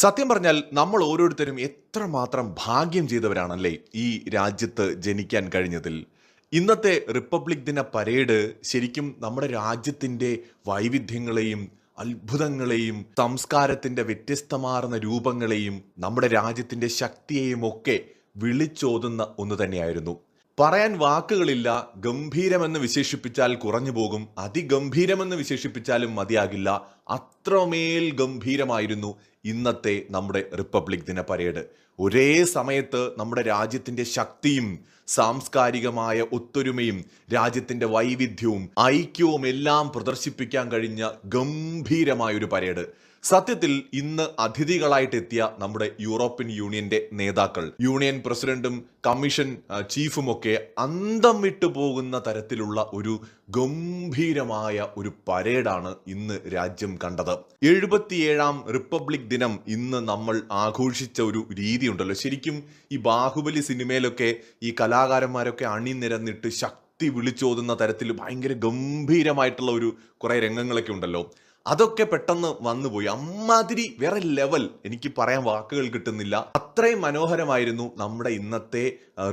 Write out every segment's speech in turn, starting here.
സത്യം പറഞ്ഞാൽ നമ്മൾ ഓരോരുത്തരും എത്രമാത്രം ഭാഗ്യം ചെയ്തവരാണല്ലേ ഈ രാജ്യത്ത് ജനിക്കാൻ കഴിഞ്ഞതിൽ. ഇന്നത്തെ റിപ്പബ്ലിക് ദിന പരേഡ് ശരിക്കും നമ്മുടെ രാജ്യത്തിന്റെ വൈവിധ്യങ്ങളെയും അത്ഭുതങ്ങളെയും സംസ്കാരത്തിന്റെ വ്യത്യസ്തമാർന്ന രൂപങ്ങളെയും നമ്മുടെ രാജ്യത്തിന്റെ ശക്തിയെയും ഒക്കെ വിളിച്ചോതുന്ന ഒന്ന് തന്നെയായിരുന്നു. പറയാൻ വാക്കുകളില്ല ഗംഭീരമെന്ന് വിശേഷിപ്പിച്ചാൽ കുറഞ്ഞു പോകും അതിഗംഭീരമെന്ന് വിശേഷിപ്പിച്ചാലും മതിയാകില്ല. അത്രമേൽ ഗംഭീരമായിരുന്നു ഇന്നത്തെ നമ്മുടെ റിപ്പബ്ലിക് ദിന പരേഡ്. ഒരേ സമയത്ത് നമ്മുടെ രാജ്യത്തിന്റെ ശക്തിയും സാംസ്കാരികമായ ഒത്തൊരുമയും രാജ്യത്തിന്റെ വൈവിധ്യവും ഐക്യവും എല്ലാം പ്രദർശിപ്പിക്കാൻ കഴിഞ്ഞ ഗംഭീരമായൊരു പരേഡ്. സത്യത്തിൽ ഇന്ന് അതിഥികളായിട്ട് എത്തിയ നമ്മുടെ യൂറോപ്യൻ യൂണിയന്റെ നേതാക്കൾ യൂണിയൻ പ്രസിഡന്റും കമ്മീഷൻ ചീഫും ഒക്കെ അന്തം വിട്ടു പോകുന്ന തരത്തിലുള്ള ഒരു ഗംഭീരമായ ഒരു പരേഡാണ് ഇന്ന് രാജ്യം കണ്ടത്. എഴുപത്തിയേഴാം റിപ്പബ്ലിക് ദിനം ഇന്ന് നമ്മൾ ആഘോഷിച്ച ഒരു രീതിയുണ്ടല്ലോ. ശരിക്കും ഈ ബാഹുബലി സിനിമയിലൊക്കെ ഈ കലാകാരന്മാരൊക്കെ അണിനിരന്നിട്ട് ശക്തി വിളിച്ചോതുന്ന തരത്തിൽ ഭയങ്കര ഗംഭീരമായിട്ടുള്ള ഒരു കുറെ രംഗങ്ങളൊക്കെ ഉണ്ടല്ലോ. അതൊക്കെ പെട്ടെന്ന് വന്നുപോയി. അമ്മാതിരി വേറെ ലെവൽ എനിക്ക് പറയാൻ വാക്കുകൾ കിട്ടുന്നില്ല. അത്രയും മനോഹരമായിരുന്നു നമ്മുടെ ഇന്നത്തെ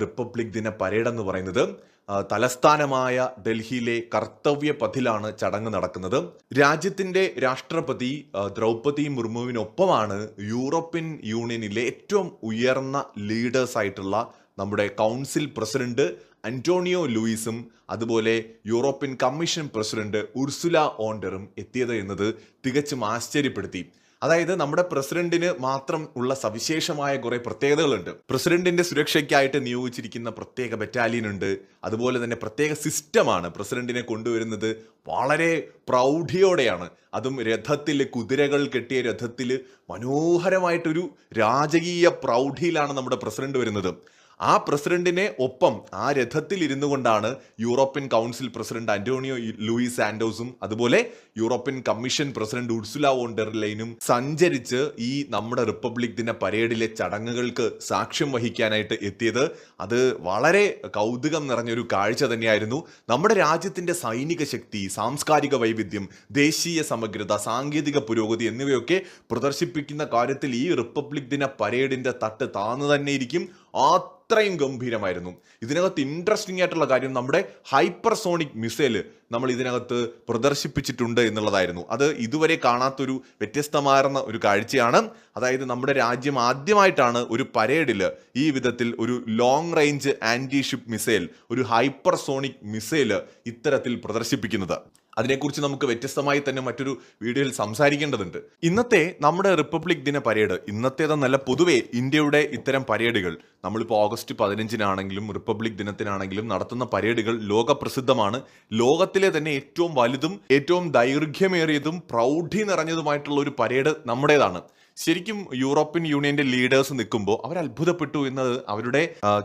റിപ്പബ്ലിക് ദിന പരേഡ് എന്ന് പറയുന്നത്. തലസ്ഥാനമായ ഡൽഹിയിലെ കർത്തവ്യ പഥിലാണ് ചടങ്ങ് നടക്കുന്നത്. രാജ്യത്തിന്റെ രാഷ്ട്രപതി ദ്രൗപതി മുർമുവിനൊപ്പമാണ് യൂറോപ്യൻ യൂണിയനിലെ ഏറ്റവും ഉയർന്ന ലീഡേഴ്സ് ആയിട്ടുള്ള നമ്മുടെ കൗൺസിൽ പ്രസിഡന്റ് അന്റോണിയോ ലൂയിസും അതുപോലെ യൂറോപ്യൻ കമ്മീഷൻ പ്രസിഡന്റ് ഉർസുല ഓണ്ടറും എത്തിയത് എന്നത് തികച്ചും ആശ്ചര്യപ്പെടുത്തി. അതായത് നമ്മുടെ പ്രസിഡന്റിന് മാത്രം ഉള്ള സവിശേഷമായ കുറെ പ്രത്യേകതകളുണ്ട്. പ്രസിഡന്റിന്റെ സുരക്ഷയ്ക്കായിട്ട് നിയോഗിച്ചിരിക്കുന്ന പ്രത്യേക ബറ്റാലിയൻ ഉണ്ട്. അതുപോലെ തന്നെ പ്രത്യേക സിസ്റ്റമാണ് പ്രസിഡന്റിനെ കൊണ്ടുവരുന്നത് വളരെ പ്രൗഢിയോടെയാണ്. അതും രഥത്തിൽ കുതിരകൾ കെട്ടിയ രഥത്തിൽ മനോഹരമായിട്ടൊരു രാജകീയ പ്രൗഢിയിലാണ് നമ്മുടെ പ്രസിഡന്റ് വരുന്നത്. ആ പ്രസിഡന്റിനെ ഒപ്പം ആ രഥത്തിൽ ഇരുന്നു കൊണ്ടാണ് European council president Antonio Luis സാൻഡോസും അതുപോലെ യൂറോപ്യൻ കമ്മീഷൻ പ്രസിഡന്റ് ഉർസുല വോണ്ടർലൈനും സഞ്ചരിച്ച് ഈ നമ്മുടെ റിപ്പബ്ലിക് ദിന പരേഡിലെ ചടങ്ങുകൾക്ക് സാക്ഷ്യം വഹിക്കാനായിട്ട് എത്തിയത്. അത് വളരെ കൗതുകം നിറഞ്ഞൊരു കാഴ്ച തന്നെയായിരുന്നു. നമ്മുടെ രാജ്യത്തിന്റെ സൈനിക ശക്തി സാംസ്കാരിക വൈവിധ്യം ദേശീയ സമഗ്രത സാങ്കേതിക പുരോഗതി എന്നിവയൊക്കെ പ്രദർശിപ്പിക്കുന്ന കാര്യത്തിൽ ഈ റിപ്പബ്ലിക് ദിന പരേഡിന്റെ തട്ട് താന്നു തന്നെ ഇരിക്കും അത്രയും ഗംഭീരമായിരുന്നു. ഇതിനകത്ത് ഇൻട്രസ്റ്റിംഗ് ആയിട്ടുള്ള കാര്യം നമ്മുടെ ഹൈപ്പർസോണിക് മിസൈൽ നമ്മൾ ഇതിനകത്ത് പ്രദർശിപ്പിച്ചിട്ടുണ്ട് എന്നുള്ളതായിരുന്നു. അത് ഇതുവരെ കാണാത്തൊരു വ്യത്യസ്തമാർന്ന ഒരു കാഴ്ചയാണ്. അതായത് നമ്മുടെ രാജ്യം ആദ്യമായിട്ടാണ് ഒരു പരേഡിൽ ഈ വിധത്തിൽ ഒരു long range anti ship missile ഒരു ഹൈപ്പർസോണിക് മിസൈൽ ഇത്തരത്തിൽ പ്രദർശിപ്പിക്കുന്നത്. അതിനെക്കുറിച്ച് നമുക്ക് വ്യത്യസ്തമായി തന്നെ മറ്റൊരു വീഡിയോയിൽ സംസാരിക്കേണ്ടതുണ്ട്. ഇന്നത്തെ നമ്മുടെ റിപ്പബ്ലിക് ദിന പരേഡ് ഇന്നത്തേതെന്നല്ല പൊതുവെ ഇന്ത്യയുടെ ഇത്തരം പരേഡുകൾ നമ്മളിപ്പോൾ ഓഗസ്റ്റ് പതിനഞ്ചിനാണെങ്കിലും റിപ്പബ്ലിക് ദിനത്തിനാണെങ്കിലും നടത്തുന്ന പരേഡുകൾ ലോകപ്രസിദ്ധമാണ്. ലോകത്തിലെ തന്നെ ഏറ്റവും വലുതും ഏറ്റവും ദൈർഘ്യമേറിയതും പ്രൗഢി നിറഞ്ഞതുമായിട്ടുള്ള ഒരു പരേഡ് നമ്മുടേതാണ്. ശരിക്കും യൂറോപ്യൻ യൂണിയന്റെ ലീഡേഴ്സ് നിൽക്കുമ്പോൾ അവർ അത്ഭുതപ്പെട്ടു എന്നത് അവരുടെ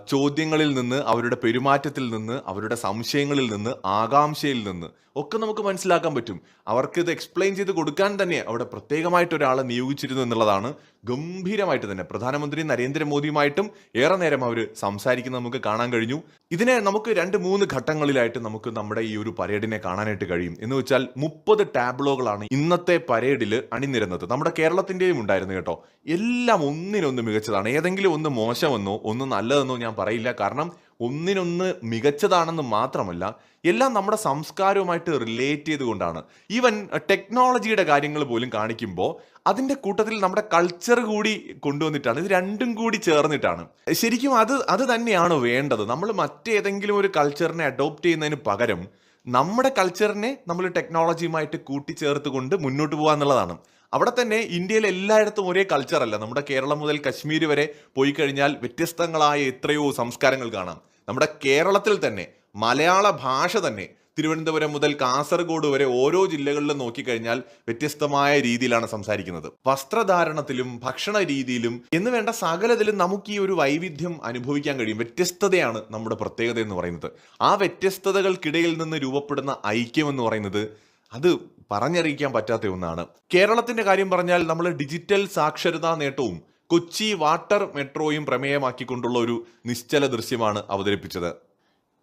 ചോദ്യങ്ങളിൽ നിന്ന് അവരുടെ പെരുമാറ്റത്തിൽ നിന്ന് അവരുടെ സംശയങ്ങളിൽ നിന്ന് ആകാംക്ഷയിൽ നിന്ന് ഒക്കെ നമുക്ക് മനസ്സിലാക്കാൻ പറ്റും. അവർക്ക് ഇത് എക്സ്പ്ലെയിൻ ചെയ്ത് കൊടുക്കാൻ തന്നെ അവിടെ പ്രത്യേകമായിട്ട് ഒരാളെ നിയോഗിച്ചിരുന്നു എന്നുള്ളതാണ് ഗംഭീരമായിട്ട് തന്നെ പ്രധാനമന്ത്രി നരേന്ദ്രമോദിയുമായിട്ടും ഏറെ നേരം അവർ സംസാരിക്കുന്നത് നമുക്ക് കാണാൻ കഴിഞ്ഞു. ഇതിനെ നമുക്ക് രണ്ട് മൂന്ന് ഘട്ടങ്ങളിലായിട്ട് നമുക്ക് നമ്മുടെ ഈ ഒരു പരേഡിനെ കാണാനായിട്ട് കഴിയും. എന്ന് വെച്ചാൽ മുപ്പത് ടാബ്ലോകളാണ് ഇന്നത്തെ പരേഡിൽ അണിനിരുന്നത്. നമ്മുടെ കേരളത്തിന്റെയും ഉണ്ടായിരുന്നു കേട്ടോ. എല്ലാം ഒന്നിനൊന്ന് മികച്ചതാണ്. ഏതെങ്കിലും ഒന്ന് മോശമെന്നോ ഒന്ന് നല്ലതെന്നോ ഞാൻ പറയില്ല. കാരണം ഒന്നിനൊന്ന് മികച്ചതാണെന്ന് മാത്രമല്ല എല്ലാം നമ്മുടെ സംസ്കാരവുമായിട്ട് റിലേറ്റ് ചെയ്തുകൊണ്ടാണ്. ഈവൻ ടെക്നോളജിയുടെ കാര്യങ്ങൾ പോലും കാണിക്കുമ്പോൾ അതിന്റെ കൂട്ടത്തിൽ നമ്മുടെ കൾച്ചർ കൂടി കൊണ്ടുവന്നിട്ടാണ് ഇത് രണ്ടും കൂടി ചേർന്നിട്ടാണ്. ശരിക്കും അത് അത് തന്നെയാണ് വേണ്ടത്. നമ്മൾ മറ്റേതെങ്കിലും ഒരു കൾച്ചറിനെ അഡോപ്റ്റ് ചെയ്യുന്നതിന് പകരം നമ്മുടെ കൾച്ചറിനെ നമ്മൾ ടെക്നോളജിയുമായിട്ട് കൂട്ടിച്ചേർത്ത് കൊണ്ട് മുന്നോട്ട് പോകുക എന്നുള്ളതാണ്. അവിടെ തന്നെ ഇന്ത്യയിൽ എല്ലായിടത്തും ഒരേ കൾച്ചറല്ല നമ്മുടെ കേരളം മുതൽ കശ്മീർ വരെ പോയി കഴിഞ്ഞാൽ വ്യത്യസ്തങ്ങളായ എത്രയോ സംസ്കാരങ്ങൾ കാണാം. നമ്മുടെ കേരളത്തിൽ തന്നെ മലയാള ഭാഷ തന്നെ തിരുവനന്തപുരം മുതൽ കാസർഗോഡ് വരെ ഓരോ ജില്ലകളിലും നോക്കിക്കഴിഞ്ഞാൽ വ്യത്യസ്തമായ രീതിയിലാണ് സംസാരിക്കുന്നത്. വസ്ത്രധാരണത്തിലും ഭക്ഷണ രീതിയിലും എന്ന് വേണ്ട സകലത്തിലും നമുക്ക് ഈ ഒരു വൈവിധ്യം അനുഭവിക്കാൻ കഴിയും. വ്യത്യസ്തതയാണ് നമ്മുടെ പ്രത്യേകത എന്ന് പറയുന്നത്. ആ വ്യത്യസ്തതകൾക്കിടയിൽ നിന്ന് രൂപപ്പെടുന്ന ഐക്യം എന്ന് പറയുന്നത് അത് പറഞ്ഞറിയിക്കാൻ പറ്റാത്ത ഒന്നാണ്. കേരളത്തിന്റെ കാര്യം പറഞ്ഞാൽ നമ്മൾ ഡിജിറ്റൽ സാക്ഷരതാ നേട്ടവും കൊച്ചി വാട്ടർ മെട്രോയും പ്രമേയമാക്കിക്കൊണ്ടുള്ള ഒരു നിശ്ചല ദൃശ്യമാണ് അവതരിപ്പിച്ചത്.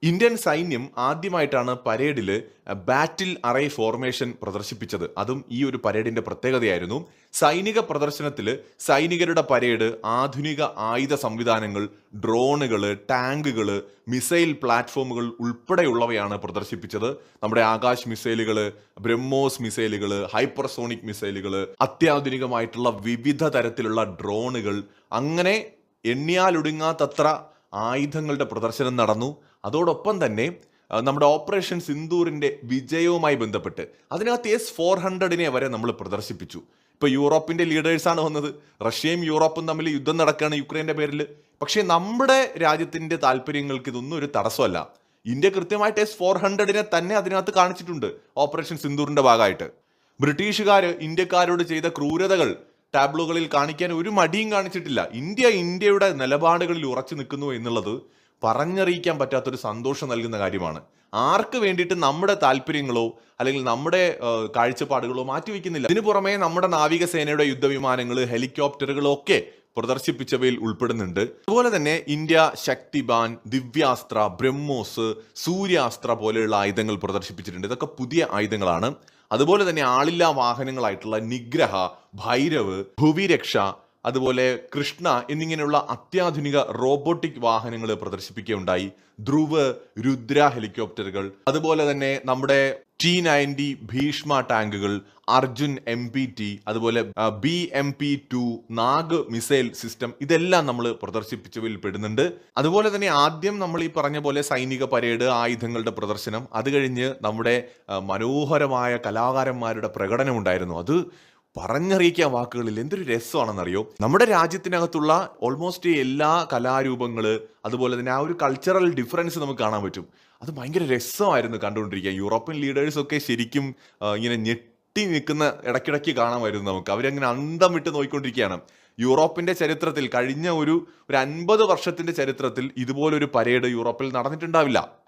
ഇന്ത്യൻ സൈന്യം ആദ്യമായിട്ടാണ് പരേഡിൽ ബാറ്റിൽ അറേ ഫോർമേഷൻ പ്രദർശിപ്പിച്ചത്. അതും ഈ ഒരു പരേഡിന്റെ പ്രത്യേകതയായിരുന്നു. സൈനിക പ്രദർശനത്തിൽ സൈനികരുടെ പരേഡ് ആധുനിക ആയുധ സംവിധാനങ്ങൾ ഡ്രോണുകൾ ടാങ്കുകൾ മിസൈൽ പ്ലാറ്റ്ഫോമുകൾ ഉൾപ്പെടെയുള്ളവയാണ് പ്രദർശിപ്പിച്ചത്. നമ്മുടെ ആകാശ് മിസൈലുകൾ ബ്രഹ്മോസ് മിസൈലുകൾ ഹൈപ്പർസോണിക് മിസൈലുകൾ അത്യാധുനികമായിട്ടുള്ള വിവിധ തരത്തിലുള്ള ഡ്രോണുകൾ. അങ്ങനെ എണ്ണിയാലൊടുങ്ങാത്തത്ര ആയുധങ്ങളുടെ പ്രദർശനം നടന്നു. അതോടൊപ്പം തന്നെ നമ്മുടെ ഓപ്പറേഷൻ സിന്ദൂറിന്റെ വിജയവുമായി ബന്ധപ്പെട്ട് അതിനകത്ത് എസ് ഫോർ ഹൺഡ്രഡിനെ വരെ നമ്മൾ പ്രദർശിപ്പിച്ചു. ഇപ്പോൾ യൂറോപ്പിന്റെ ലീഡേഴ്സാണ് വന്നത്. റഷ്യയും യൂറോപ്പും തമ്മിൽ യുദ്ധം നടക്കുകയാണ് യുക്രൈന്റെ പേരിൽ പക്ഷേ നമ്മുടെ രാജ്യത്തിന്റെ താല്പര്യങ്ങൾക്ക് ഇതൊന്നും ഒരു തടസ്സമല്ല. ഇന്ത്യ കൃത്യമായിട്ട് എസ് ഫോർ ഹൺഡ്രഡിനെ തന്നെ അതിനകത്ത് കാണിച്ചിട്ടുണ്ട് ഓപ്പറേഷൻ സിന്ദൂറിന്റെ ഭാഗമായിട്ട്. ബ്രിട്ടീഷുകാർ ഇന്ത്യക്കാരോട് ചെയ്ത ക്രൂരതകൾ ടാബ്ലുകളിൽ കാണിക്കാൻ ഒരു മടിയും കാണിച്ചിട്ടില്ല. ഇന്ത്യ ഇന്ത്യയുടെ നിലപാടുകളിൽ ഉറച്ചു നിൽക്കുന്നു എന്നുള്ളത് പറഞ്ഞറിയിക്കാൻ പറ്റാത്തൊരു സന്തോഷം നൽകുന്ന കാര്യമാണ്. ആർക്ക് വേണ്ടിയിട്ട് നമ്മുടെ താല്പര്യങ്ങളോ അല്ലെങ്കിൽ നമ്മുടെ കാഴ്ചപ്പാടുകളോ മാറ്റിവെക്കുന്നില്ല ഇതിനു പുറമെ നമ്മുടെ നാവികസേനയുടെ യുദ്ധവിമാനങ്ങൾ ഹെലികോപ്റ്ററുകളോ ഒക്കെ പ്രദർശിപ്പിച്ചവയിൽ ഉൾപ്പെടുന്നുണ്ട്. അതുപോലെ തന്നെ ഇന്ത്യ ശക്തിബാൻ ദിവ്യാസ്ത്ര ബ്രഹ്മോസ് സൂര്യാസ്ത്ര പോലെയുള്ള ആയുധങ്ങൾ പ്രദർശിപ്പിച്ചിട്ടുണ്ട്. ഇതൊക്കെ പുതിയ ആയുധങ്ങളാണ്. അതുപോലെ തന്നെ ആളില്ലാ വാഹനങ്ങളായിട്ടുള്ള നിഗ്രഹ ഭൈരവ് ഭുവിരക്ഷ അതുപോലെ കൃഷ്ണ എന്നിങ്ങനെയുള്ള അത്യാധുനിക റോബോട്ടിക് വാഹനങ്ങൾ പ്രദർശിപ്പിക്കുകയുണ്ടായി. ധ്രുവ് രുദ്ര ഹെലികോപ്റ്ററുകൾ അതുപോലെ തന്നെ നമ്മുടെ ടി നയന്റി ഭീഷ്മ ടാങ്കുകൾ അർജുൻ എം പി ടി അതുപോലെ B M P two Nag missile system ഇതെല്ലാം നമ്മൾ പ്രദർശിപ്പിച്ചവയിൽ പെടുന്നുണ്ട്. അതുപോലെ തന്നെ ആദ്യം നമ്മൾ ഈ പറഞ്ഞ പോലെ സൈനിക പരേഡ് ആയുധങ്ങളുടെ പ്രദർശനം അത് കഴിഞ്ഞ് നമ്മുടെ മനോഹരമായ കലാകാരന്മാരുടെ പ്രകടനം ഉണ്ടായിരുന്നു. അത് പറഞ്ഞറിയിക്കാൻ വാക്കുകളിൽ എന്തൊരു രസമാണെന്നറിയോ? നമ്മുടെ രാജ്യത്തിനകത്തുള്ള ഓൾമോസ്റ്റ് എല്ലാ കലാരൂപങ്ങൾ അതുപോലെ തന്നെ ആ ഒരു കൾച്ചറൽ ഡിഫറൻസ് നമുക്ക് കാണാൻ പറ്റും. അത് ഭയങ്കര രസമായിരുന്നു കണ്ടുകൊണ്ടിരിക്കുക യൂറോപ്യൻ ലീഡേഴ്സൊക്കെ ശരിക്കും ഇങ്ങനെ ഞെട്ടി നിൽക്കുന്ന ഇടയ്ക്കിടയ്ക്ക് കാണാമായിരുന്നു നമുക്ക്. അവരങ്ങനെ അന്തം വിട്ട് നോക്കിക്കൊണ്ടിരിക്കുകയാണ് യൂറോപ്പിന്റെ ചരിത്രത്തിൽ കഴിഞ്ഞ ഒരു ഒരു അൻപത് വർഷത്തിന്റെ ചരിത്രത്തിൽ ഇതുപോലൊരു പരേഡ് യൂറോപ്പിൽ നടന്നിട്ടുണ്ടാവില്ല.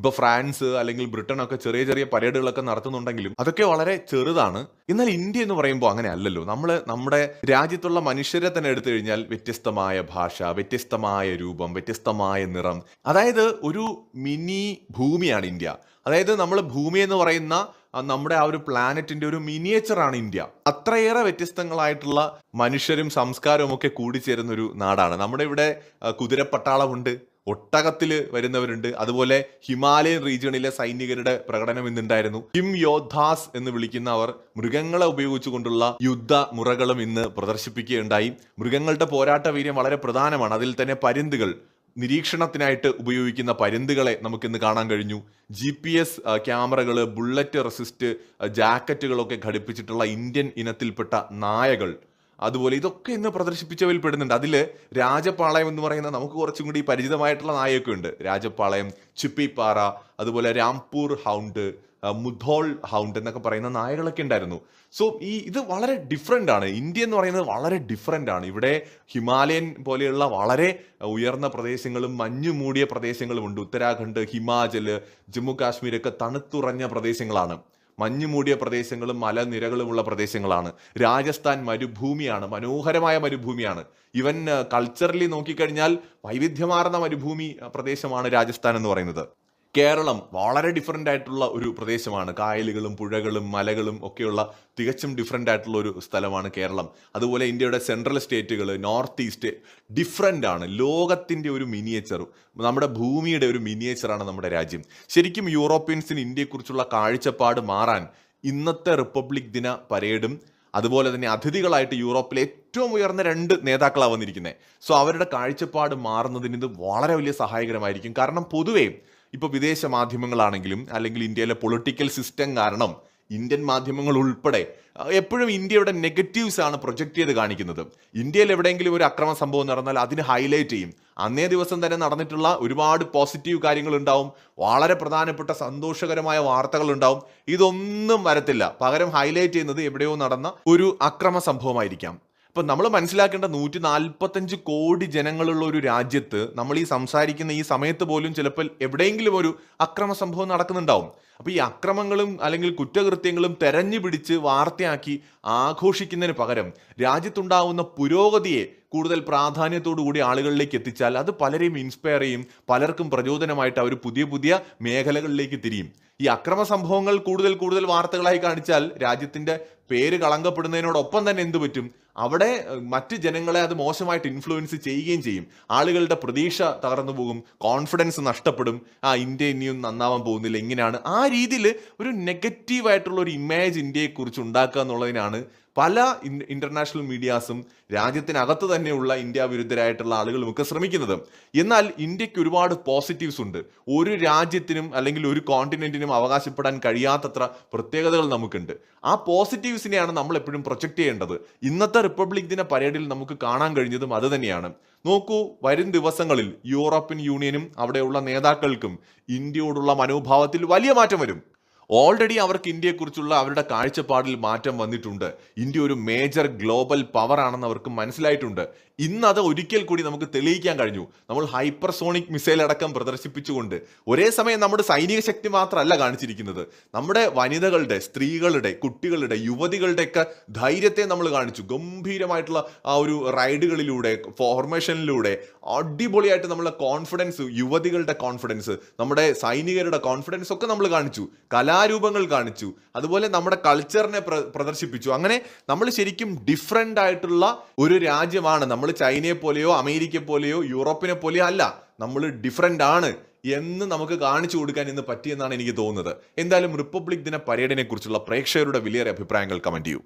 ഇപ്പൊ ഫ്രാൻസ് അല്ലെങ്കിൽ ബ്രിട്ടൻ ഒക്കെ ചെറിയ ചെറിയ പരേഡുകളൊക്കെ നടത്തുന്നുണ്ടെങ്കിലും അതൊക്കെ വളരെ ചെറുതാണ്. എന്നാൽ ഇന്ത്യ എന്ന് പറയുമ്പോൾ അങ്ങനെ അല്ലല്ലോ. നമ്മൾ നമ്മുടെ രാജ്യത്തുള്ള മനുഷ്യരെ തന്നെ എടുത്തു കഴിഞ്ഞാൽ വ്യത്യസ്തമായ ഭാഷ വ്യത്യസ്തമായ രൂപം വ്യത്യസ്തമായ നിറം. അതായത് ഒരു മിനി ഭൂമിയാണ് ഇന്ത്യ. അതായത് നമ്മൾ ഭൂമി എന്ന് പറയുന്ന നമ്മുടെ ആ ഒരു പ്ലാനറ്റിന്റെ ഒരു മിനിയേച്ചറാണ് ഇന്ത്യ. അത്രയേറെ വ്യത്യസ്തങ്ങളായിട്ടുള്ള മനുഷ്യരും സംസ്കാരവും ഒക്കെ കൂടിച്ചേരുന്ന ഒരു നാടാണ്. നമ്മുടെ ഇവിടെ കുതിരപ്പട്ടാളമുണ്ട് ഒട്ടകത്തിൽ വരുന്നവരുണ്ട്. അതുപോലെ ഹിമാലയൻ റീജിയണിലെ സൈനികരുടെ പ്രകടനം ഇന്നുണ്ടായിരുന്നു. ഹിം യോദ്ധാസ് എന്ന് വിളിക്കുന്ന അവർ മൃഗങ്ങളെ ഉപയോഗിച്ചുകൊണ്ടുള്ള യുദ്ധ മുറകളും ഇന്ന് പ്രദർശിപ്പിക്കുകയുണ്ടായി. മൃഗങ്ങളുടെ പോരാട്ട വീര്യം വളരെ പ്രധാനമാണ്. അതിൽ തന്നെ പരുന്തുകൾ നിരീക്ഷണത്തിനായിട്ട് ഉപയോഗിക്കുന്ന പരുന്തുകളെ നമുക്കിന്ന് കാണാൻ കഴിഞ്ഞു. G P S cameras bullet resist ജാക്കറ്റുകളൊക്കെ ഘടിപ്പിച്ചിട്ടുള്ള ഇന്ത്യൻ ഇനത്തിൽപ്പെട്ട നായകൾ അതുപോലെ ഇതൊക്കെ ഇന്ന് പ്രദർശിപ്പിച്ചവയിൽ പെടുന്നുണ്ട്. അതിൽ രാജപാളയം എന്ന് പറയുന്ന നമുക്ക് കുറച്ചും കൂടി പരിചിതമായിട്ടുള്ള ഉണ്ട്. രാജപാളയം ചിപ്പിപ്പാറ അതുപോലെ രാംപൂർ ഹൗണ്ട് മുധോൾ ഹൗണ്ട് എന്നൊക്കെ പറയുന്ന നായകളൊക്കെ ഉണ്ടായിരുന്നു. സോ ഈ ഇത് വളരെ ഡിഫറെന്റ് ആണ്. ഇന്ത്യ എന്ന് പറയുന്നത് വളരെ ഡിഫറെന്റ് ആണ്. ഇവിടെ ഹിമാലയൻ പോലെയുള്ള വളരെ ഉയർന്ന പ്രദേശങ്ങളും മഞ്ഞു മൂടിയ പ്രദേശങ്ങളും ഉണ്ട് ഉത്തരാഖണ്ഡ് ഹിമാചൽ ജമ്മു കാശ്മീരൊക്കെ തണുത്തുറഞ്ഞ പ്രദേശങ്ങളാണ്. മഞ്ഞു മൂടിയ പ്രദേശങ്ങളും മലനിരകളുമുള്ള പ്രദേശങ്ങളാണ്. രാജസ്ഥാൻ മരുഭൂമിയാണ് മനോഹരമായ മരുഭൂമിയാണ്. ഇവൻ കൾച്ചറലി നോക്കിക്കഴിഞ്ഞാൽ വൈവിധ്യമാർന്ന മരുഭൂമി പ്രദേശമാണ് രാജസ്ഥാൻ എന്ന് പറയുന്നത്. കേരളം വളരെ ഡിഫറെന്റ് ആയിട്ടുള്ള ഒരു പ്രദേശമാണ്. കായലുകളും പുഴകളും മലകളും ഒക്കെയുള്ള തികച്ചും ഡിഫറെന്റ് ആയിട്ടുള്ള ഒരു സ്ഥലമാണ് കേരളം. അതുപോലെ ഇന്ത്യയുടെ സെൻട്രൽ സ്റ്റേറ്റുകൾ നോർത്ത് ഈസ്റ്റ് ഡിഫറെന്റ് ആണ്. ലോകത്തിന്റെ ഒരു മിനിയേച്ചർ നമ്മുടെ ഭൂമിയുടെ ഒരു മിനിയേച്ചറാണ് നമ്മുടെ രാജ്യം. ശരിക്കും യൂറോപ്യൻസിന് ഇന്ത്യയെക്കുറിച്ചുള്ള കാഴ്ചപ്പാട് മാറാൻ ഇന്നത്തെ റിപ്പബ്ലിക് ദിന പരേഡും അതുപോലെ തന്നെ അതിഥികളായിട്ട് യൂറോപ്പിലെ ഏറ്റവും ഉയർന്ന രണ്ട് നേതാക്കളാണ് വന്നിരിക്കുന്നത്. സോ അവരുടെ കാഴ്ചപ്പാട് മാറുന്നതിന് ഇത് വളരെ വലിയ സഹായകരമായിരിക്കും. കാരണം പൊതുവേ ഇപ്പോൾ വിദേശ മാധ്യമങ്ങളാണെങ്കിലും അല്ലെങ്കിൽ ഇന്ത്യയിലെ പൊളിറ്റിക്കൽ സിസ്റ്റം കാരണം ഇന്ത്യൻ മാധ്യമങ്ങൾ ഉൾപ്പെടെ എപ്പോഴും ഇന്ത്യയുടെ നെഗറ്റീവ്സ് ആണ് പ്രൊജക്ട് ചെയ്ത് കാണിക്കുന്നത്. ഇന്ത്യയിൽ എവിടെയെങ്കിലും ഒരു അക്രമ സംഭവം നടന്നാൽ അതിന് ഹൈലൈറ്റ് ചെയ്യും. അന്നേ ദിവസം തന്നെ നടന്നിട്ടുള്ള ഒരുപാട് പോസിറ്റീവ് കാര്യങ്ങൾ ഉണ്ടാവും. വളരെ പ്രധാനപ്പെട്ട സന്തോഷകരമായ വാർത്തകൾ ഉണ്ടാവും. ഇതൊന്നും വരത്തില്ല. പകരം ഹൈലൈറ്റ് ചെയ്യുന്നത് എവിടെയോ നടന്ന ഒരു അക്രമ സംഭവമായിരിക്കാം. അപ്പൊ നമ്മൾ മനസ്സിലാക്കേണ്ട നൂറ്റി നാൽപ്പത്തഞ്ച് കോടി ജനങ്ങളുള്ള ഒരു രാജ്യത്ത് നമ്മൾ ഈ സംസാരിക്കുന്ന ഈ സമയത്ത് പോലും ചിലപ്പോൾ എവിടെയെങ്കിലും ഒരു അക്രമ സംഭവം നടക്കുന്നുണ്ടാവും. അപ്പോൾ ഈ അക്രമങ്ങളും അല്ലെങ്കിൽ കുറ്റകൃത്യങ്ങളും തെരഞ്ഞു പിടിച്ച് വാർത്തയാക്കി ആഘോഷിക്കുന്നതിന് പകരം രാജ്യത്തുണ്ടാവുന്ന പുരോഗതിയെ കൂടുതൽ പ്രാധാന്യത്തോടു കൂടി ആളുകളിലേക്ക് എത്തിച്ചാൽ അത് പലരെയും ഇൻസ്പയർ ചെയ്യും പലർക്കും പ്രചോദനമായിട്ട് അവർ പുതിയ പുതിയ മേഖലകളിലേക്ക് തിരിയും. ഈ അക്രമ സംഭവങ്ങൾ കൂടുതൽ കൂടുതൽ വാർത്തകളായി കാണിച്ചാൽ രാജ്യത്തിന്റെ പേര് കളങ്കപ്പെടുന്നതിനോടൊപ്പം തന്നെ എന്തു പറ്റും? അവിടെ മറ്റ് ജനങ്ങളെ അത് മോശമായിട്ട് ഇൻഫ്ലുവൻസ് ചെയ്യുകയും ചെയ്യും. ആളുകളുടെ പ്രതീക്ഷ തകർന്നു പോകും കോൺഫിഡൻസ് നഷ്ടപ്പെടും. ആ ഇന്ത്യ ഇനിയും നന്നാവാൻ പോകുന്നില്ല എങ്ങനെയാണ് ആ രീതിയിൽ ഒരു നെഗറ്റീവായിട്ടുള്ള ഒരു ഇമേജ് ഇന്ത്യയെക്കുറിച്ച് ഉണ്ടാക്കുക എന്നുള്ളതിനാണ് പല ഇന്റർനാഷണൽ മീഡിയാസും രാജ്യത്തിനകത്ത് തന്നെയുള്ള ഇന്ത്യ വിരുദ്ധരായിട്ടുള്ള ആളുകളുമൊക്കെ ശ്രമിക്കുന്നത്. എന്നാൽ ഇന്ത്യയ്ക്ക് ഒരുപാട് പോസിറ്റീവ്സ് ഉണ്ട്. ഒരു രാജ്യത്തിനും അല്ലെങ്കിൽ ഒരു കോണ്ടിനെന്റിനും അവകാശപ്പെടാൻ കഴിയാത്തത്ര പ്രത്യേകതകൾ നമുക്കുണ്ട്. ആ പോസിറ്റീവ്സിനെയാണ് നമ്മൾ എപ്പോഴും പ്രൊജക്ട് ചെയ്യേണ്ടത്. ഇന്നത്തെ റിപ്പബ്ലിക് ദിന പരേഡിൽ നമുക്ക് കാണാൻ കഴിഞ്ഞതും അത് തന്നെയാണ്. നോക്കൂ വരും ദിവസങ്ങളിൽ യൂറോപ്യൻ യൂണിയനും അവിടെയുള്ള നേതാക്കൾക്കും ഇന്ത്യയോടുള്ള മനോഭാവത്തിൽ വലിയ മാറ്റം വരും. ഓൾറെഡി അവർക്ക് ഇന്ത്യയെക്കുറിച്ചുള്ള അവരുടെ കാഴ്ചപ്പാടിൽ മാറ്റം വന്നിട്ടുണ്ട്. ഇന്ത്യ ഒരു മേജർ ഗ്ലോബൽ പവർ ആണെന്ന് അവർക്ക് മനസ്സിലായിട്ടുണ്ട്. ഇന്ന് അത് ഒരിക്കൽ കൂടി നമുക്ക് തെളിയിക്കാൻ കഴിഞ്ഞു. നമ്മൾ ഹൈപ്പർസോണിക് മിസൈൽ അടക്കം പ്രദർശിപ്പിച്ചുകൊണ്ട് ഒരേ സമയം നമ്മുടെ സൈനിക ശക്തി മാത്രമല്ല കാണിച്ചിരിക്കുന്നത്. നമ്മുടെ വനിതകളുടെ സ്ത്രീകളുടെ കുട്ടികളുടെ യുവതികളുടെ ഒക്കെ ധൈര്യത്തെ നമ്മൾ കാണിച്ചു. ഗംഭീരമായിട്ടുള്ള ആ ഒരു റൈഡുകളിലൂടെ ഫോർമേഷനിലൂടെ അടിപൊളിയായിട്ട് നമ്മളെ കോൺഫിഡൻസ് യുവതികളുടെ കോൺഫിഡൻസ് നമ്മുടെ സൈനികരുടെ കോൺഫിഡൻസ് ഒക്കെ നമ്മൾ കാണിച്ചു. കലാരൂപങ്ങൾ കാണിച്ചു. അതുപോലെ നമ്മുടെ കൾച്ചറിനെ പ്ര- പ്രദർശിപ്പിച്ചു. അങ്ങനെ നമ്മൾ ശരിക്കും ഡിഫറെന്റ് ആയിട്ടുള്ള ഒരു രാജ്യമാണ്. നമ്മൾ ചൈനയെ പോലെയോ അമേരിക്കയെ പോലെയോ യൂറോപ്പിനെ പോലെയോ അല്ല. നമ്മൾ ഡിഫറെന്റ് ആണ് എന്ന് നമുക്ക് കാണിച്ചു കൊടുക്കാൻ ഇന്ന് പറ്റിയെന്നാണ് എനിക്ക് തോന്നുന്നത്. എന്തായാലും റിപ്പബ്ലിക് ദിന പരേഡിനെ കുറിച്ചുള്ള പ്രേക്ഷകരുടെ വിലയേറെ അഭിപ്രായങ്ങൾ കമന്റ് ചെയ്യൂ.